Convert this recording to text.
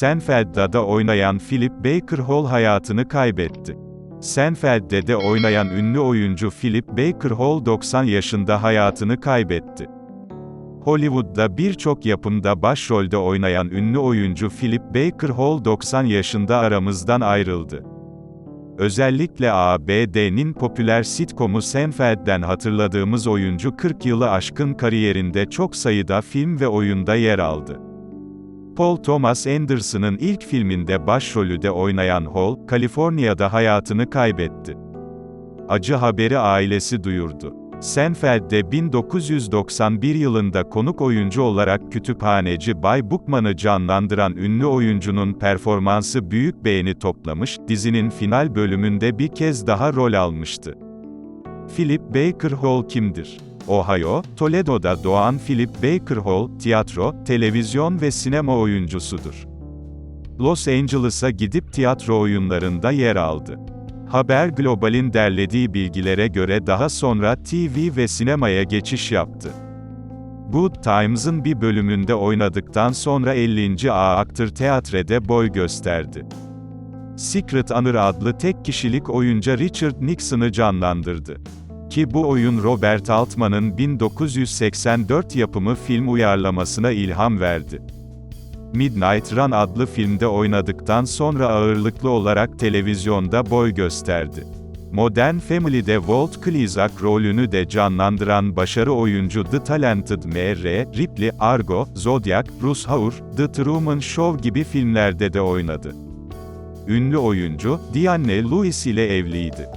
Seinfeld'da oynayan Philip Baker Hall hayatını kaybetti. Seinfeld'de de oynayan ünlü oyuncu Philip Baker Hall 90 yaşında hayatını kaybetti. Hollywood'da birçok yapımda başrolde oynayan ünlü oyuncu Philip Baker Hall 90 yaşında aramızdan ayrıldı. Özellikle ABD'nin popüler sitcomu Seinfeld'den hatırladığımız oyuncu 40 yılı aşkın kariyerinde çok sayıda film ve oyunda yer aldı. Paul Thomas Anderson'ın ilk filminde başrolü de oynayan Hall, Kaliforniya'da hayatını kaybetti. Acı haberi ailesi duyurdu. Seinfeld'de 1991 yılında konuk oyuncu olarak kütüphaneci Bay Bookman'ı canlandıran ünlü oyuncunun performansı büyük beğeni toplamış, dizinin final bölümünde bir kez daha rol almıştı. Philip Baker Hall kimdir? Ohio, Toledo'da doğan Philip Baker Hall, tiyatro, televizyon ve sinema oyuncusudur. Los Angeles'a gidip tiyatro oyunlarında yer aldı. Haber Global'in derlediği bilgilere göre daha sonra TV ve sinemaya geçiş yaptı. Good Times'ın bir bölümünde oynadıktan sonra 50. A Aktör Teatre'de boy gösterdi. Secret Honor adlı tek kişilik oyunca Richard Nixon'ı canlandırdı. Ki bu oyun Robert Altman'ın 1984 yapımı film uyarlamasına ilham verdi. Midnight Run adlı filmde oynadıktan sonra ağırlıklı olarak televizyonda boy gösterdi. Modern Family'de Walt Klizak rolünü de canlandıran başarı oyuncu The Talented M.R. Ripley, Argo, Zodiac, Bruce Hauer, The Truman Show gibi filmlerde de oynadı. Ünlü oyuncu, Diane Lewis ile evliydi.